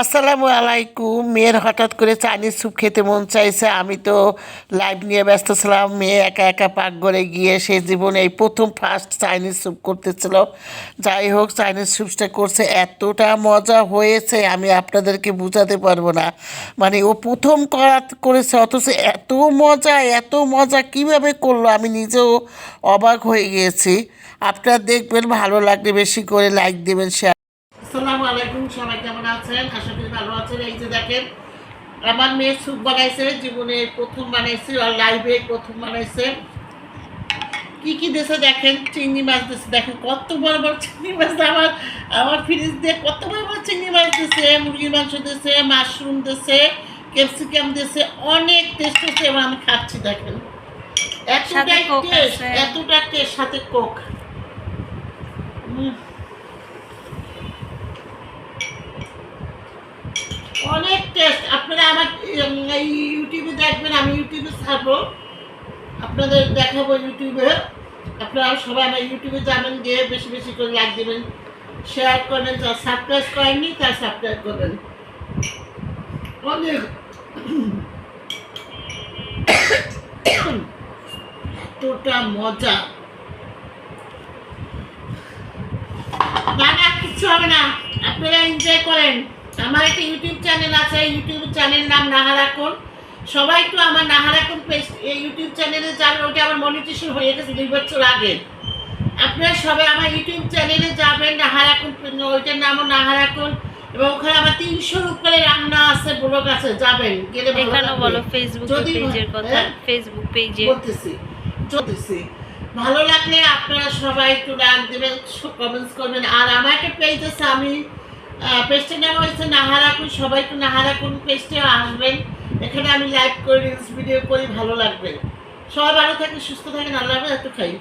আসসালামু আলাইকুম। মেয়ের হঠাৎ করে চাইনিজ স্যুপ খেতে মন চাইছে। আমি তো লাইভ নিয়ে ব্যস্ত ছিলাম। মেয়ে একা একা পাকঘরে গিয়ে সে জীবনে এই প্রথম ফার্স্ট চাইনিজ স্যুপ করতেছিল। যাই হোক, চাইনিজ স্যুপটা করছে। এতটা মজা হয়েছে, আমি আপনাদেরকে বোঝাতে পারব না। মানে ও প্রথম করা করেছে, অথচ এত মজা এত মজা কীভাবে করল? আমি নিজেও অবাক হয়ে গিয়েছি। আপনারা দেখবেন, ভালো লাগলে বেশি করে লাইক দেবেন শেয়ার আসসালামু আলাইকুম সবাই কেমন আছেন? আশা করি ভালো আছেন। এই যে দেখেন আমার মেয়ে স্যুপ বানাইছে জীবনে প্রথম বানাইছে আর লাইভে প্রথম বানাইছে। কি কি দেশে দেখেন? চিংড়ি মাছ দিচ্ছে দেখেন কত বড় বড় চিংড়ি মাছ আমার আমার ফ্রিজ দিয়ে কত বড় বড় চিংড়ি মাছ দিচ্ছে মুরগির মাংস দিচ্ছে মাশরুম দিচ্ছে ক্যাপসিকাম দিচ্ছে অনেক টেস্ট হচ্ছে এবং আমি খাচ্ছি দেখেন। টেস্ট এতটা টেস্ট সাথে কোক অনেক টেস্ট আপনারা আমার ইউটিউবে দেখবেন, আমি ইউটিউবে ছাড়বো। আপনাদের দেখাবো ইউটিউবে আপনারা সবাই আমার ইউটিউবে যাবেন, গিয়ে বেশি বেশি করে লাইক দেবেন। শেয়ার করবেন যারা সাবস্ক্রাইব করেননি, তারা সাবস্ক্রাইব করবেন। অনেক। এতটা মজা। না না কিচ্ছু হবে না। আপনারা এনজয় করেন। আমার একটা ইউটিউব চ্যানেল আছে ইউটিউব চ্যানেল নাম নাহারাকুন সবাই একটু আমার নাহারাকুন পেজ এই ইউটিউব চ্যানেলে যাবেন ওইটা আমার মনিটেশন হয়ে গেছে দুই বছর আগে। আপনারা সবাই আমার ইউটিউব চ্যানেলে যাবেন নাহারাকুন ওইটার নামও নাহারাকুন এবং ওখানে আমার তিনশোর উপরে রান্না আছে ব্লগ আছে যাবেন গেলে ভালো বলো ফেসবুক যদি পেজের কথা হ্যাঁ? ফেসবুক পেজে বলতেছি চলতেছি ভালো লাগলে আপনারা সবাই একটু লাইক দেবেন কমেন্টস করবেন। আর আমার একটা পেজ আছে আমি পেজটার নেওয়া হয়েছে নাহারাকুন সবাই একটু নাহারাকুন পেস্টে আসবেন। এখানে আমি লাইভ করি রিলস ভিডিও করি, ভালো লাগবে। সবাই ভালো থাকে সুস্থ থাকে আল্লাহ লাগবে একটু খাই